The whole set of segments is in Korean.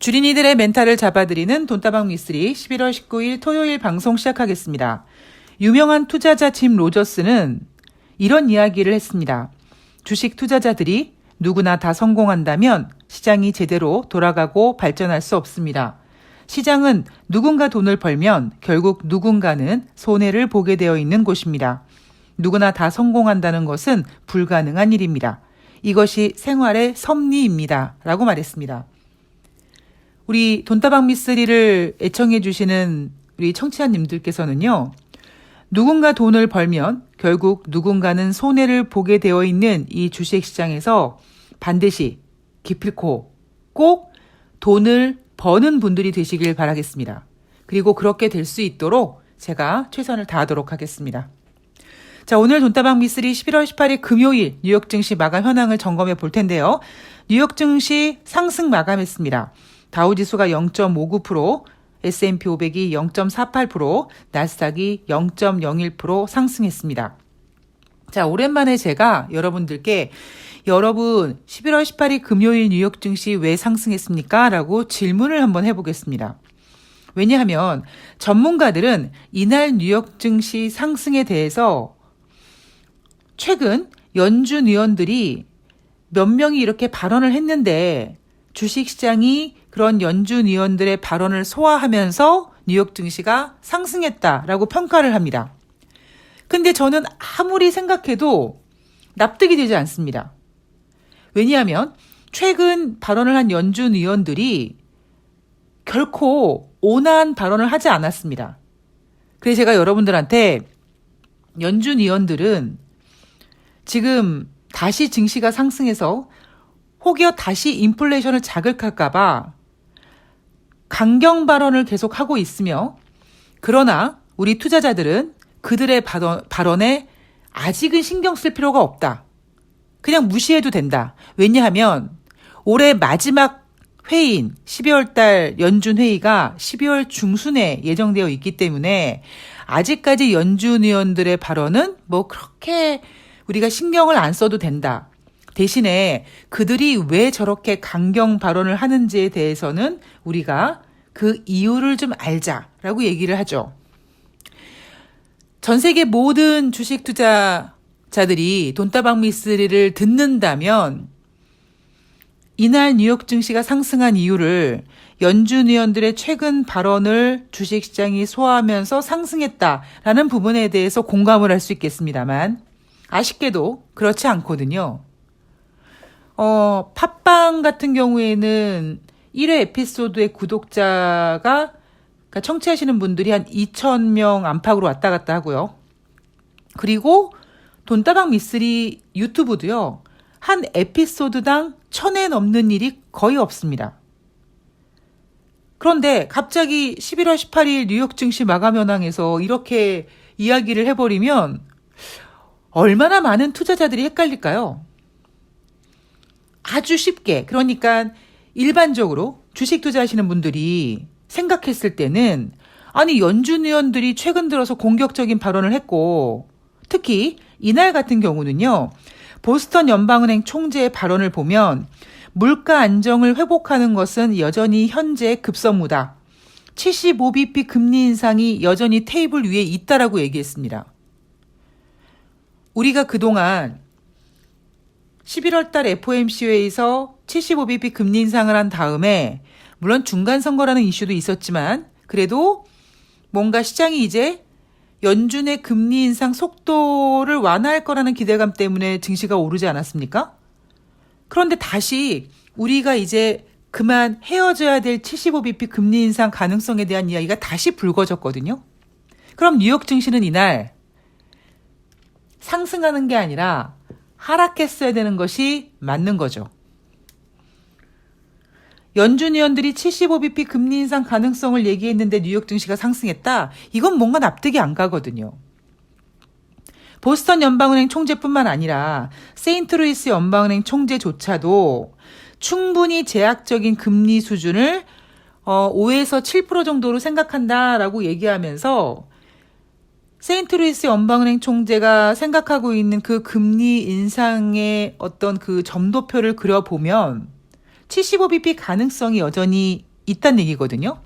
주린이들의 멘탈을 잡아드리는 돈다방 미스리 11월 19일 토요일 방송 시작하겠습니다. 유명한 투자자 짐 로저스는 이런 이야기를 했습니다. 주식 투자자들이 누구나 다 성공한다면 시장이 제대로 돌아가고 발전할 수 없습니다. 시장은 누군가 돈을 벌면 결국 누군가는 손해를 보게 되어 있는 곳입니다. 누구나 다 성공한다는 것은 불가능한 일입니다. 이것이 생활의 섭리입니다. 라고 말했습니다. 우리 돈다방 미쓰리를 애청해 주시는 우리 청취자님들께서는요. 누군가 돈을 벌면 결국 누군가는 손해를 보게 되어 있는 이 주식 시장에서 반드시 기필코 꼭 돈을 버는 분들이 되시길 바라겠습니다. 그리고 그렇게 될 수 있도록 제가 최선을 다하도록 하겠습니다. 자, 오늘 돈다방 미쓰리 11월 18일 금요일 뉴욕 증시 마감 현황을 점검해 볼 텐데요. 뉴욕 증시 상승 마감했습니다. 다우 지수가 0.59%, S&P 500이 0.48%, 나스닥이 0.01% 상승했습니다. 자, 오랜만에 제가 여러분들께 여러분 11월 18일 금요일 뉴욕 증시 왜 상승했습니까? 라고 질문을 한번 해보겠습니다. 왜냐하면 전문가들은 이날 뉴욕 증시 상승에 대해서 최근 연준 의원들이 몇 명이 이렇게 발언을 했는데 주식시장이 그런 연준 의원들의 발언을 소화하면서 뉴욕 증시가 상승했다라고 평가를 합니다. 근데 저는 아무리 생각해도 납득이 되지 않습니다. 왜냐하면 최근 발언을 한 연준 의원들이 결코 온화한 발언을 하지 않았습니다. 그래서 제가 여러분들한테 연준 의원들은 지금 다시 증시가 상승해서 혹여 다시 인플레이션을 자극할까봐 강경 발언을 계속 하고 있으며 그러나 우리 투자자들은 그들의 발언에 아직은 신경 쓸 필요가 없다. 그냥 무시해도 된다. 왜냐하면 올해 마지막 회의인 12월 달 연준 회의가 12월 중순에 예정되어 있기 때문에 아직까지 연준 의원들의 발언은 뭐 그렇게 우리가 신경을 안 써도 된다. 대신에 그들이 왜 저렇게 강경 발언을 하는지에 대해서는 우리가 그 이유를 좀 알자라고 얘기를 하죠. 전 세계 모든 주식 투자자들이 돈다방 미스리를 듣는다면 이날 뉴욕 증시가 상승한 이유를 연준 의원들의 최근 발언을 주식시장이 소화하면서 상승했다라는 부분에 대해서 공감을 할 수 있겠습니다만 아쉽게도 그렇지 않거든요. 어, 팟빵 같은 경우에는 1회 에피소드의 구독자가 그러니까 청취하시는 분들이 한 2,000명 안팎으로 왔다 갔다 하고요. 그리고 돈다방 미쓰리 유튜브도요. 한 에피소드당 1000회 넘는 일이 거의 없습니다. 그런데 갑자기 11월 18일 뉴욕 증시 마감 현황에서 이렇게 이야기를 해버리면 얼마나 많은 투자자들이 헷갈릴까요? 아주 쉽게, 그러니까 일반적으로 주식 투자하시는 분들이 생각했을 때는 아니, 연준 의원들이 최근 들어서 공격적인 발언을 했고, 특히 이날 같은 경우는요, 보스턴 연방은행 총재의 발언을 보면 물가 안정을 회복하는 것은 여전히 현재 급선무다. 75bp 금리 인상이 여전히 테이블 위에 있다라고 얘기했습니다. 우리가 그동안 11월 달 FOMC 회에서 75bp 금리 인상을 한 다음에 물론 중간 선거라는 이슈도 있었지만 그래도 뭔가 시장이 이제 연준의 금리 인상 속도를 완화할 거라는 기대감 때문에 증시가 오르지 않았습니까? 그런데 다시 우리가 이제 그만 헤어져야 될 75bp 금리 인상 가능성에 대한 이야기가 다시 불거졌거든요. 그럼 뉴욕 증시는 이날 상승하는 게 아니라 하락했어야 되는 것이 맞는 거죠. 연준 의원들이 75bp 금리 인상 가능성을 얘기했는데 뉴욕 증시가 상승했다? 이건 뭔가 납득이 안 가거든요. 보스턴 연방은행 총재뿐만 아니라 세인트루이스 연방은행 총재조차도 충분히 제약적인 금리 수준을 어, 5에서 7% 정도로 생각한다라고 얘기하면서 세인트루이스 연방은행 총재가 생각하고 있는 그 금리 인상의 어떤 그 점도표를 그려보면 75bp 가능성이 여전히 있다는 얘기거든요.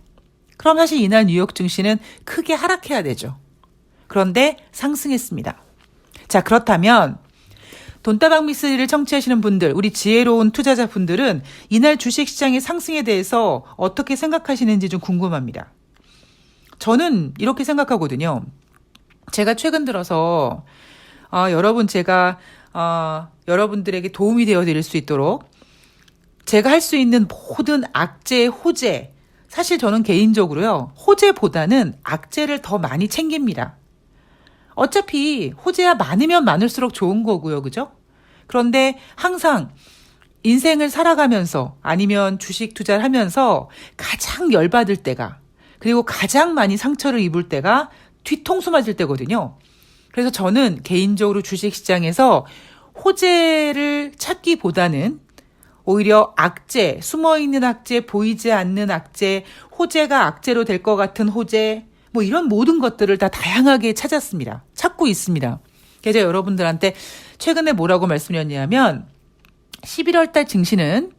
그럼 사실 이날 뉴욕 증시는 크게 하락해야 되죠. 그런데 상승했습니다. 자, 그렇다면 돈다방 미스를 청취하시는 분들, 우리 지혜로운 투자자분들은 이날 주식시장의 상승에 대해서 어떻게 생각하시는지 좀 궁금합니다. 저는 이렇게 생각하거든요. 제가 최근 들어서 어, 여러분 제가 어, 여러분들에게 도움이 되어 드릴 수 있도록 제가 할 수 있는 모든 악재, 호재 사실 저는 개인적으로요 호재보다는 악재를 더 많이 챙깁니다. 어차피 호재야 많으면 많을수록 좋은 거고요, 그죠? 그런데 항상 인생을 살아가면서 아니면 주식 투자를 하면서 가장 열받을 때가 그리고 가장 많이 상처를 입을 때가 뒤통수 맞을 때거든요. 그래서 저는 개인적으로 주식 시장에서 호재를 찾기보다는 오히려 악재, 숨어 있는 악재, 보이지 않는 악재, 호재가 악재로 될 것 같은 호재, 뭐 이런 모든 것들을 다 다양하게 찾았습니다. 찾고 있습니다. 그래서 여러분들한테 최근에 뭐라고 말씀드렸냐면 11월 달 증시는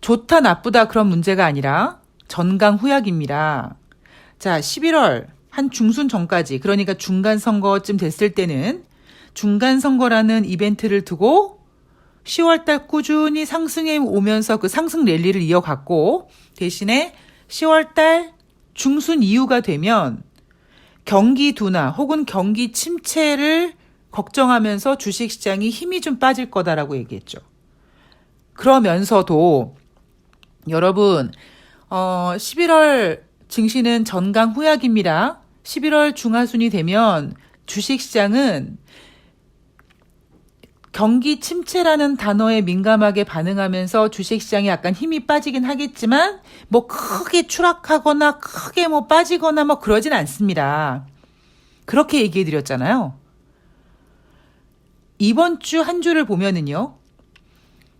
좋다 나쁘다 그런 문제가 아니라 전강 후약입니다. 자, 11월 한 중순 전까지 그러니까 중간 선거쯤 됐을 때는 중간 선거라는 이벤트를 두고 10월 달 꾸준히 상승해 오면서 그 상승 랠리를 이어갔고 대신에 10월 달 중순 이후가 되면 경기 둔화 혹은 경기 침체를 걱정하면서 주식 시장이 힘이 좀 빠질 거다라고 얘기했죠. 그러면서도 여러분 어 11월 증시는 전강 후약입니다. 11월 중하순이 되면 주식 시장은 경기 침체라는 단어에 민감하게 반응하면서 주식 시장에 약간 힘이 빠지긴 하겠지만 뭐 크게 추락하거나 크게 뭐 빠지거나 뭐 그러진 않습니다. 그렇게 얘기해 드렸잖아요. 이번 주 한 주를 보면은요.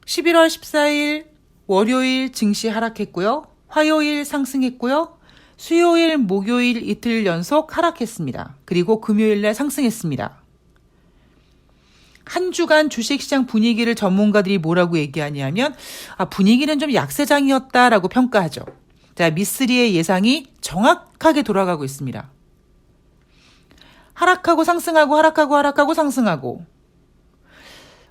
11월 14일 월요일 증시 하락했고요. 화요일 상승했고요. 수요일, 목요일 이틀 연속 하락했습니다. 그리고 금요일 날 상승했습니다. 한 주간 주식시장 분위기를 전문가들이 뭐라고 얘기하냐면 아, 분위기는 좀 약세장이었다라고 평가하죠. 자, 미쓰리의 예상이 정확하게 돌아가고 있습니다. 하락하고 상승하고 하락하고 하락하고 상승하고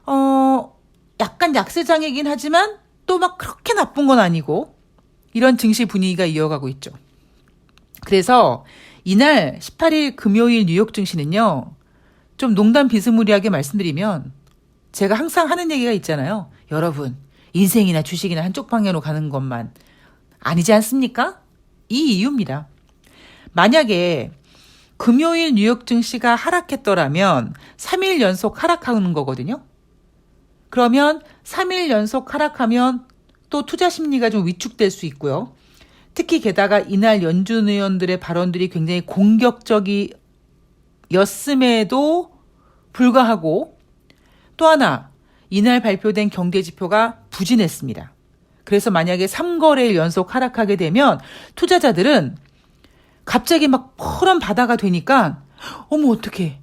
어 약간 약세장이긴 하지만 또 막 그렇게 나쁜 건 아니고 이런 증시 분위기가 이어가고 있죠. 그래서 이날 18일 금요일 뉴욕 증시는요. 좀 농담 비스무리하게 말씀드리면 제가 항상 하는 얘기가 있잖아요. 여러분, 인생이나 주식이나 한쪽 방향으로 가는 것만 아니지 않습니까? 이 이유입니다. 만약에 금요일 뉴욕 증시가 하락했더라면 3일 연속 하락하는 거거든요. 그러면 3일 연속 하락하면 또 투자 심리가 좀 위축될 수 있고요. 특히 게다가 이날 연준 의원들의 발언들이 굉장히 공격적이었음에도 불구하고 또 하나 이날 발표된 경제 지표가 부진했습니다. 그래서 만약에 3거래일 연속 하락하게 되면 투자자들은 갑자기 막 푸른 바다가 되니까 어머 어떡해.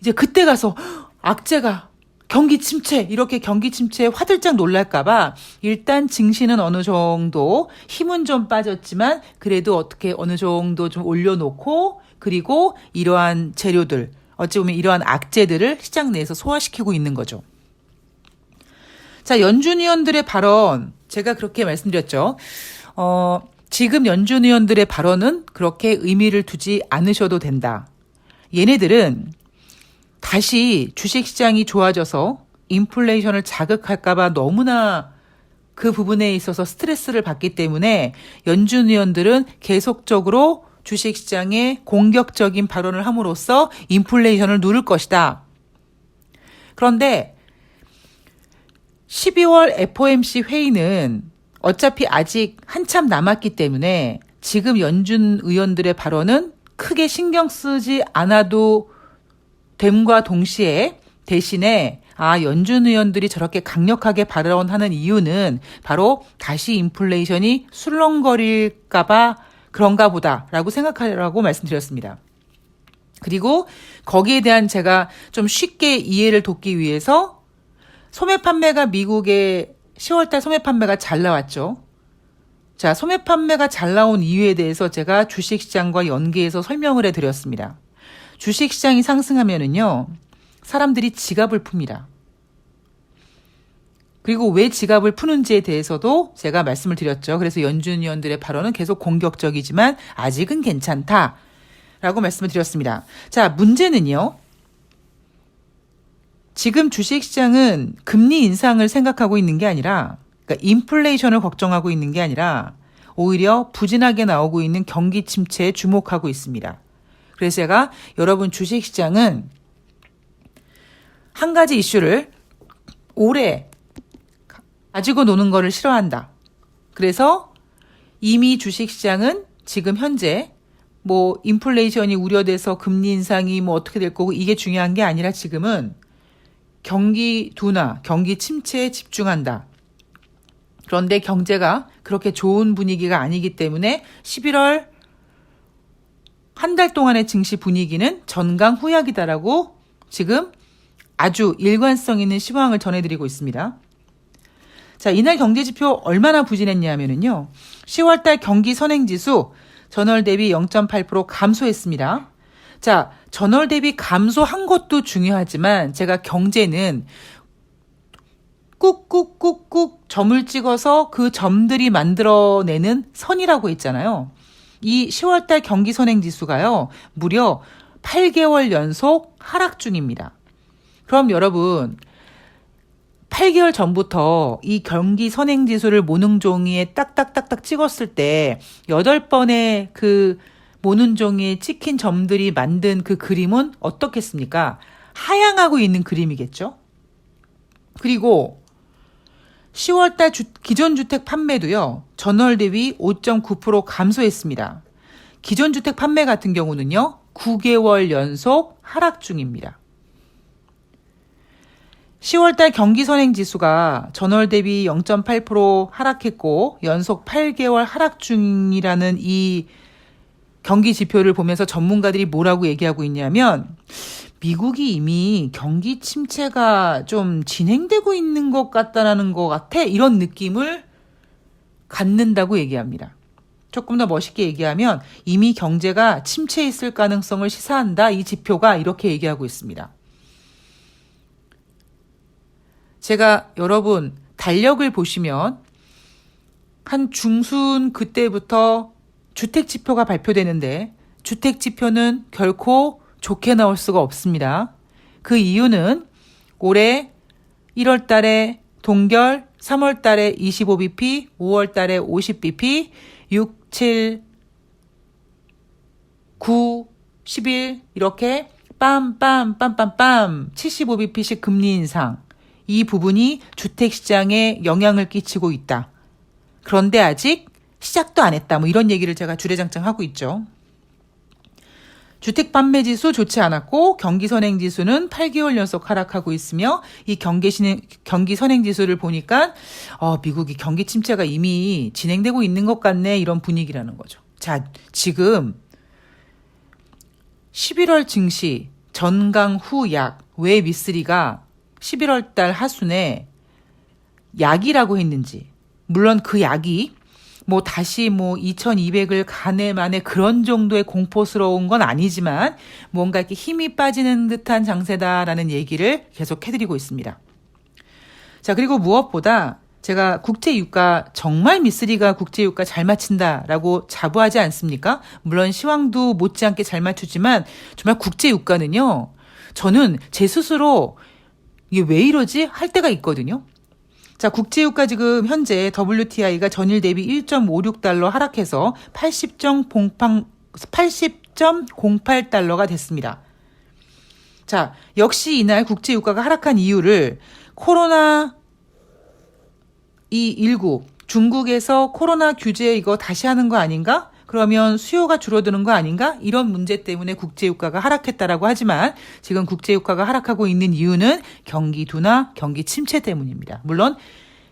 이제 그때 가서 악재가 경기 침체 이렇게 경기 침체에 화들짝 놀랄까봐 일단 증시는 어느 정도 힘은 좀 빠졌지만 그래도 어떻게 어느 정도 좀 올려놓고 그리고 이러한 재료들 어찌 보면 이러한 악재들을 시장 내에서 소화시키고 있는 거죠. 자 연준 의원들의 발언 제가 그렇게 말씀드렸죠. 어, 지금 연준 의원들의 발언은 그렇게 의미를 두지 않으셔도 된다. 얘네들은 다시 주식시장이 좋아져서 인플레이션을 자극할까봐 너무나 그 부분에 있어서 스트레스를 받기 때문에 연준 의원들은 계속적으로 주식시장에 공격적인 발언을 함으로써 인플레이션을 누를 것이다. 그런데 12월 FOMC 회의는 어차피 아직 한참 남았기 때문에 지금 연준 의원들의 발언은 크게 신경 쓰지 않아도 됨과 동시에 대신에 아, 연준 의원들이 저렇게 강력하게 발언하는 이유는 바로 다시 인플레이션이 술렁거릴까봐 그런가 보다라고 생각하라고 말씀드렸습니다. 그리고 거기에 대한 제가 좀 쉽게 이해를 돕기 위해서 소매 판매가 미국의 10월달 소매 판매가 잘 나왔죠. 자, 소매 판매가 잘 나온 이유에 대해서 제가 주식시장과 연계해서 설명을 해드렸습니다. 주식 시장이 상승하면은요, 사람들이 지갑을 풉니다. 그리고 왜 지갑을 푸는지에 대해서도 제가 말씀을 드렸죠. 그래서 연준 위원들의 발언은 계속 공격적이지만 아직은 괜찮다. 라고 말씀을 드렸습니다. 자, 문제는요. 지금 주식시장은 금리 인상을 생각하고 있는 게 아니라, 그러니까 인플레이션을 걱정하고 있는 게 아니라, 오히려 부진하게 나오고 있는 경기 침체에 주목하고 있습니다. 그래서 제가 여러분 주식시장은 한 가지 이슈를 오래 가지고 노는 거를 싫어한다. 그래서 이미 주식시장은 지금 현재 뭐 인플레이션이 우려돼서 금리 인상이 뭐 어떻게 될 거고 이게 중요한 게 아니라 지금은 경기 둔화, 경기 침체에 집중한다. 그런데 경제가 그렇게 좋은 분위기가 아니기 때문에 11월 한 달 동안의 증시 분위기는 전강 후약이다라고 지금 아주 일관성 있는 시황을 전해드리고 있습니다. 자, 이날 경제지표 얼마나 부진했냐면요. 10월달 경기 선행지수 전월 대비 0.8% 감소했습니다. 자, 전월 대비 감소한 것도 중요하지만 제가 경제는 꾹꾹꾹꾹 점을 찍어서 그 점들이 만들어내는 선이라고 했잖아요. 이 10월달 경기 선행 지수가요, 무려 8개월 연속 하락 중입니다. 그럼 여러분, 8개월 전부터 이 경기 선행 지수를 모능 종이에 딱딱딱딱 찍었을 때 8번의 그 모는 종이에 찍힌 점들이 만든 그 그림은 어떻겠습니까? 하향하고 있는 그림이겠죠? 그리고 10월달 주, 기존 주택 판매도요, 전월 대비 5.9% 감소했습니다. 기존 주택 판매 같은 경우는요, 9개월 연속 하락 중입니다. 10월달 경기 선행 지수가 전월 대비 0.8% 하락했고 연속 8개월 하락 중이라는 이 경기 지표를 보면서 전문가들이 뭐라고 얘기하고 있냐면 미국이 이미 경기 침체가 좀 진행되고 있는 것 같다라는 것 같아. 이런 느낌을 갖는다고 얘기합니다. 조금 더 멋있게 얘기하면 이미 경제가 침체에 있을 가능성을 시사한다. 이 지표가 이렇게 얘기하고 있습니다. 제가 여러분 달력을 보시면 한 중순 그때부터 주택 지표가 발표되는데 주택 지표는 결코 좋게 나올 수가 없습니다. 그 이유는 올해 1월 달에 동결, 3월 달에 25bp, 5월 달에 50bp, 6, 7, 9, 11 이렇게 빰빰 빰빰빰 75bp씩 금리 인상. 이 부분이 주택 시장에 영향을 끼치고 있다. 그런데 아직 시작도 안 했다. 뭐 이런 얘기를 제가 주례장창 하고 있죠. 주택 판매 지수 좋지 않았고 경기 선행 지수는 8개월 연속 하락하고 있으며 이 경기 신 경기 선행 지수를 보니까 어 미국이 경기 침체가 이미 진행되고 있는 것 같네 이런 분위기라는 거죠. 자, 지금 11월 증시 전강 후 약 왜 미쓰리가 11월 달 하순에 약이라고 했는지 물론 그 약이 뭐 다시 뭐 2200을 가네 만에 그런 정도의 공포스러운 건 아니지만 뭔가 이렇게 힘이 빠지는 듯한 장세다라는 얘기를 계속 해드리고 있습니다. 자, 그리고 무엇보다 제가 국제유가 정말 미쓰리가 국제유가 잘 맞춘다라고 자부하지 않습니까? 물론 시황도 못지않게 잘 맞추지만 정말 국제유가는요. 저는 제 스스로 이게 왜 이러지 할 때가 있거든요. 자, 국제유가 지금 현재 WTI가 전일 대비 1.56달러 하락해서 80.08 80.08달러가 됐습니다. 자, 역시 이날 국제유가가 하락한 이유를 코로나 이19 중국에서 코로나 규제 이거 다시 하는 거 아닌가? 그러면 수요가 줄어드는 거 아닌가? 이런 문제 때문에 국제유가가 하락했다라고 하지만 지금 국제유가가 하락하고 있는 이유는 경기 둔화, 경기 침체 때문입니다. 물론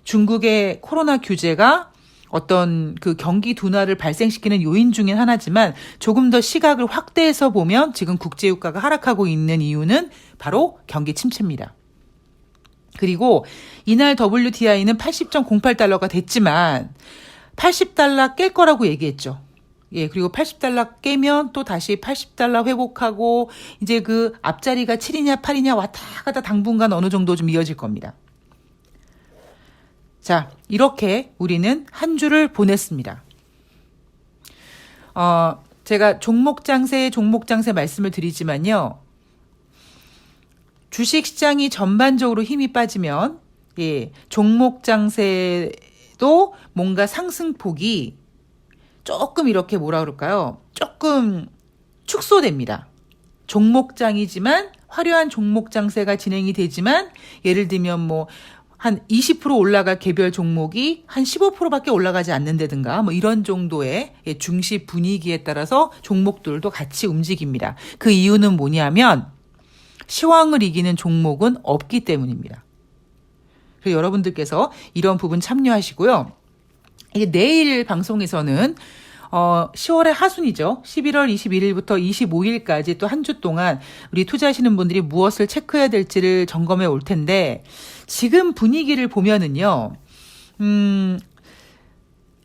중국의 코로나 규제가 어떤 그 경기 둔화를 발생시키는 요인 중인 하나지만 조금 더 시각을 확대해서 보면 지금 국제유가가 하락하고 있는 이유는 바로 경기 침체입니다. 그리고 이날 WTI는 80.08달러가 됐지만 80달러 깰 거라고 얘기했죠. 예, 그리고 80달러 깨면 또 다시 80달러 회복하고 이제 그 앞자리가 7이냐 8이냐 왔다 갔다 당분간 어느 정도 좀 이어질 겁니다. 자, 이렇게 우리는 한 주를 보냈습니다. 어, 제가 종목 장세, 종목 장세 말씀을 드리지만요. 주식 시장이 전반적으로 힘이 빠지면 예, 종목 장세도 뭔가 상승폭이 조금 이렇게 뭐라 그럴까요? 조금 축소됩니다. 종목장이지만 화려한 종목 장세가 진행이 되지만 예를 들면 뭐 한 20% 올라갈 개별 종목이 한 15%밖에 올라가지 않는다든가 뭐 이런 정도의 예, 중시 분위기에 따라서 종목들도 같이 움직입니다. 그 이유는 뭐냐면 시황을 이기는 종목은 없기 때문입니다. 그래서 여러분들께서 이런 부분 참여하시고요. 이게 내일 방송에서는 어 10월의 하순이죠. 11월 21일부터 25일까지 또 한 주 동안 우리 투자하시는 분들이 무엇을 체크해야 될지를 점검해 올 텐데 지금 분위기를 보면은요. 음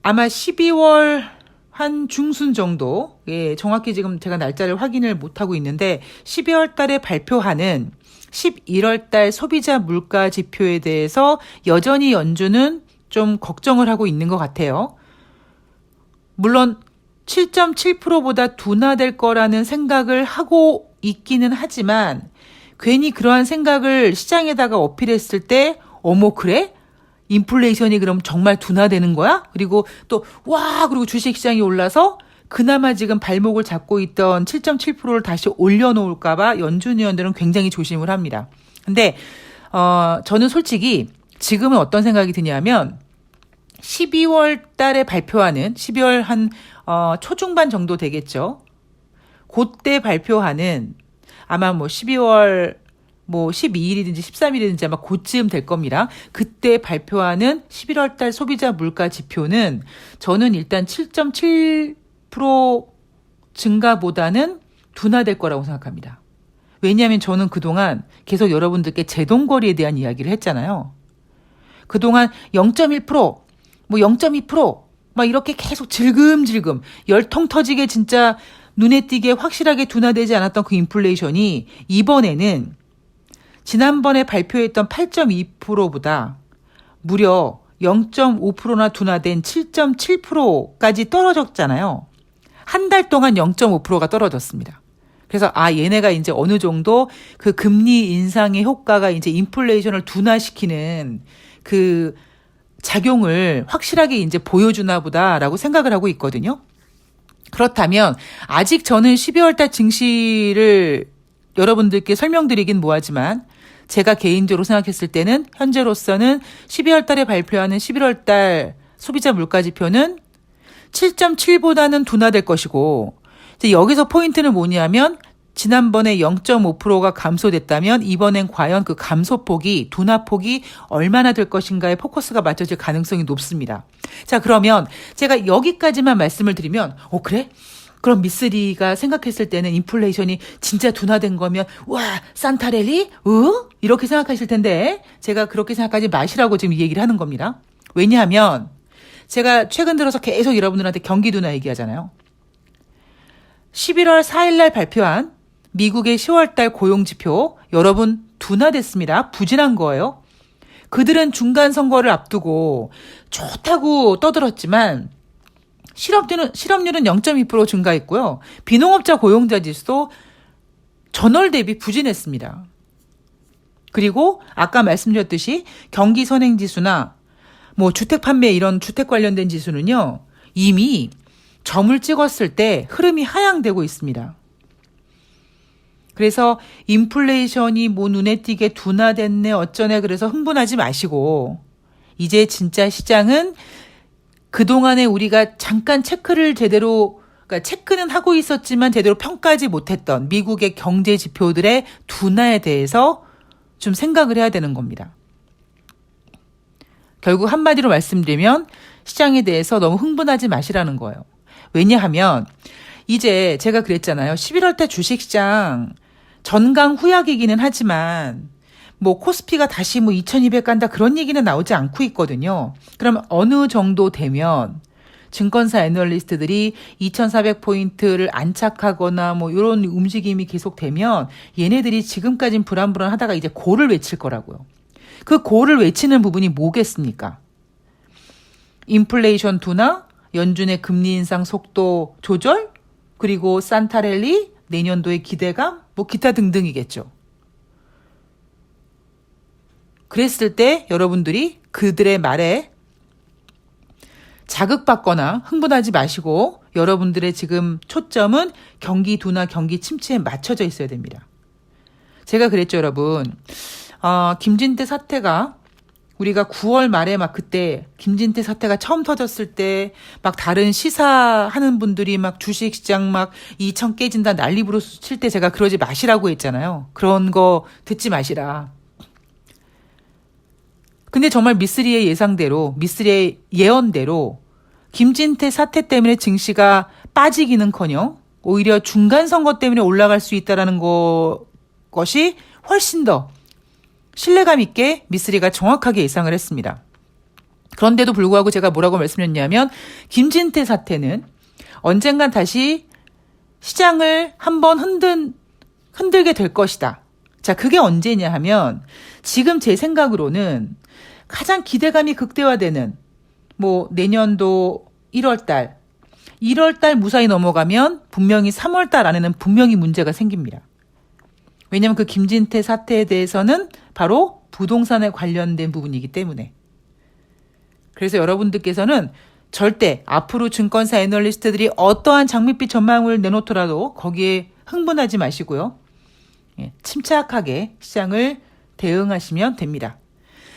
아마 12월 한 중순 정도, 예, 정확히 지금 제가 날짜를 확인을 못하고 있는데, 12월 달에 발표하는 11월 달 소비자 물가 지표에 대해서 여전히 연준은 좀 걱정을 하고 있는 것 같아요. 물론 7.7%보다 둔화될 거라는 생각을 하고 있기는 하지만 괜히 그러한 생각을 시장에다가 어필했을 때 어머 그래? 인플레이션이 그럼 정말 둔화되는 거야? 그리고 또 와 그리고 주식 시장이 올라서 그나마 지금 발목을 잡고 있던 7.7%를 다시 올려놓을까 봐 연준 위원들은 굉장히 조심을 합니다. 근데 어 저는 솔직히 지금은 어떤 생각이 드냐면 12월 달에 발표하는 12월 한 어, 초중반 정도 되겠죠. 그때 발표하는 아마 뭐 12월 뭐 12일이든지 13일이든지 아마 그쯤 될 겁니다. 그때 발표하는 11월 달 소비자 물가 지표는 저는 일단 7.7% 증가보다는 둔화될 거라고 생각합니다. 왜냐하면 저는 그동안 계속 여러분들께 제동거리에 대한 이야기를 했잖아요. 그동안 0.1%, 뭐 0.2%막 이렇게 계속 질금질금 열통 터지게 진짜 눈에 띄게 확실하게 둔화되지 않았던 그 인플레이션이 이번에는 지난번에 발표했던 8.2%보다 무려 0.5%나 둔화된 7.7%까지 떨어졌잖아요. 한 달 동안 0.5%가 떨어졌습니다. 그래서 아 얘네가 이제 어느 정도 그 금리 인상의 효과가 이제 인플레이션을 둔화시키는 그 작용을 확실하게 이제 보여주나 보다라고 생각을 하고 있거든요. 그렇다면 아직 저는 12월 달 증시를 여러분들께 설명드리긴 뭐하지만 제가 개인적으로 생각했을 때는 현재로서는 12월 달에 발표하는 11월 달 소비자 물가 지표는 7.7보다는 둔화될 것이고 이제 여기서 포인트는 뭐냐면 지난번에 0.5%가 감소됐다면 이번엔 과연 그 감소폭이 둔화폭이 얼마나 될 것인가에 포커스가 맞춰질 가능성이 높습니다. 자 그러면 제가 여기까지만 말씀을 드리면 어 그래? 그럼 미쓰리가 생각했을 때는 인플레이션이 진짜 둔화된 거면 와 산타렐리? 어? 이렇게 생각하실 텐데 제가 그렇게 생각하지 마시라고 지금 이 얘기를 하는 겁니다. 왜냐하면 제가 최근 들어서 계속 여러분들한테 경기 둔화 얘기하잖아요. 11월 4일 날 발표한 미국의 10월 달 고용 지표 여러분 둔화됐습니다. 부진한 거예요. 그들은 중간 선거를 앞두고 좋다고 떠들었지만 실업률은 실업률은 0.2% 증가했고요. 비농업자 고용자 지수도 전월 대비 부진했습니다. 그리고 아까 말씀드렸듯이 경기 선행 지수나 뭐 주택 판매 이런 주택 관련된 지수는요. 이미 점을 찍었을 때 흐름이 하향되고 있습니다. 그래서 인플레이션이 뭐 눈에 띄게 둔화됐네 어쩌네 그래서 흥분하지 마시고 이제 진짜 시장은 그동안에 우리가 잠깐 체크를 제대로 그러니까 체크는 하고 있었지만 제대로 평가하지 못했던 미국의 경제 지표들의 둔화에 대해서 좀 생각을 해야 되는 겁니다. 결국 한마디로 말씀드리면 시장에 대해서 너무 흥분하지 마시라는 거예요. 왜냐하면 이제 제가 그랬잖아요. 11월 때 주식시장 전강 후약이기는 하지만 뭐 코스피가 다시 뭐 2200 간다 그런 얘기는 나오지 않고 있거든요. 그럼 어느 정도 되면 증권사 애널리스트들이 2,400포인트를 안착하거나 뭐 이런 움직임이 계속되면 얘네들이 지금까진 불안불안 하다가 이제 고를 외칠 거라고요. 그 고를 외치는 부분이 뭐겠습니까? 인플레이션 둔화, 연준의 금리 인상 속도 조절, 그리고 산타렐리, 내년도의 기대감, 뭐 기타 등등이겠죠. 그랬을 때 여러분들이 그들의 말에 자극받거나 흥분하지 마시고 여러분들의 지금 초점은 경기 둔화, 경기 침체에 맞춰져 있어야 됩니다. 제가 그랬죠, 여러분. 어, 김진태 사태가 우리가 9월 말에 막 그때 김진태 사태가 처음 터졌을 때 막 다른 시사하는 분들이 막 주식 시장 막 2천 깨진다 난리 부르스 칠때 제가 그러지 마시라고 했잖아요. 그런 거 듣지 마시라. 근데 정말 미쓰리의 예상대로 미쓰리의 예언대로 김진태 사태 때문에 증시가 빠지기는커녕 오히려 중간 선거 때문에 올라갈 수 있다라는 거 것이 훨씬 더 신뢰감 있게 미쓰리가 정확하게 예상을 했습니다. 그런데도 불구하고 제가 뭐라고 말씀드렸냐면 김진태 사태는 언젠간 다시 시장을 한번 흔든 흔들게 될 것이다. 자, 그게 언제냐 하면 지금 제 생각으로는 가장 기대감이 극대화되는 뭐 내년도 1월 달 1월 달 무사히 넘어가면 분명히 3월 달 안에는 분명히 문제가 생깁니다. 왜냐하면 그 김진태 사태에 대해서는 바로 부동산에 관련된 부분이기 때문에. 그래서 여러분들께서는 절대 앞으로 증권사 애널리스트들이 어떠한 장밋빛 전망을 내놓더라도 거기에 흥분하지 마시고요. 예, 침착하게 시장을 대응하시면 됩니다.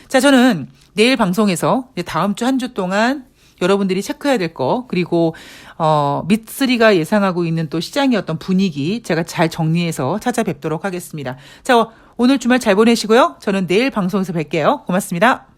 자, 저는 내일 방송에서 다음 주 한주 동안 여러분들이 체크해야 될 거, 그리고, 어, 밑쓰리가 예상하고 있는 또 시장의 어떤 분위기 제가 잘 정리해서 찾아뵙도록 하겠습니다. 자, 오늘 주말 잘 보내시고요. 저는 내일 방송에서 뵐게요. 고맙습니다.